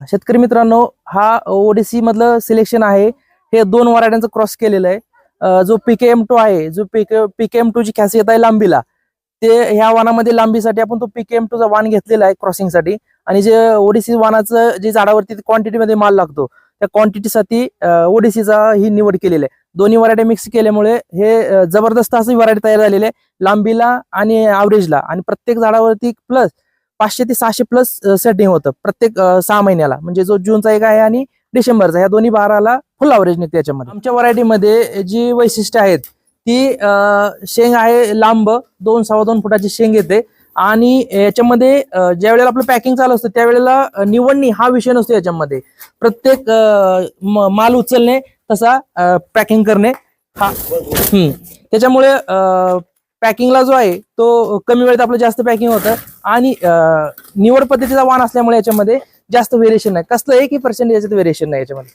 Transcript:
शेतकरी मित्रांनो हा ओडीसी मधलं सिलेक्शन आहे. हे दोन वरायट्यांचं क्रॉस केलेलं आहे. जो पीकेएम टू आहे जो पीके पीकेएम टू ची खासियत आहे लांबीला. ते ह्या वानामध्ये लांबीसाठी आपण तो पीकेएम एम टूचा वाण घेतलेला आहे क्रॉसिंगसाठी आणि जे ओडीसी वानाचं जे झाडावरती क्वांटिटीमध्ये माल लागतो त्या क्वांटिटीसाठी ओडीसीचा ही निवड केलेली आहे. दोन्ही वरायटी मिक्स केल्यामुळे हे जबरदस्त अशी व्हरायटी तयार झालेली आहे. लांबीला आणि ॲव्हरेजला आणि प्रत्येक झाडावरती प्लस पाचशे ते सहाशे प्लस सेटिंग होतं. प्रत्येक सहा महिन्याला. म्हणजे जो जूनचा एक आहे आणि डिसेंबरचा. या दोन्ही बाराला फुल अवरेज निघते याच्यामध्ये. आमच्या व्हरायटीमध्ये जी वैशिष्ट्य आहेत ती शेंग आहे लांब दोन सव्वा दोन फुटाची शेंग येते. आणि याच्यामध्ये ज्या वेळेला आपलं पॅकिंग चालू असतं त्यावेळेला निवडणी हा विषय नसतो याच्यामध्ये. प्रत्येक माल उचलणे तसा पॅकिंग करणे हा. हम्म. त्याच्यामुळे पॅकिंगला जो आहे तो कमी वेळेत आपलं जास्त पॅकिंग होतं. आणि निवड पद्धतीचा वाण असल्यामुळे याच्यामध्ये जास्त व्हेरिएशन नाही. कसलं एकही पर्सेंट याच्यात व्हेरिएशन नाही याच्यामध्ये.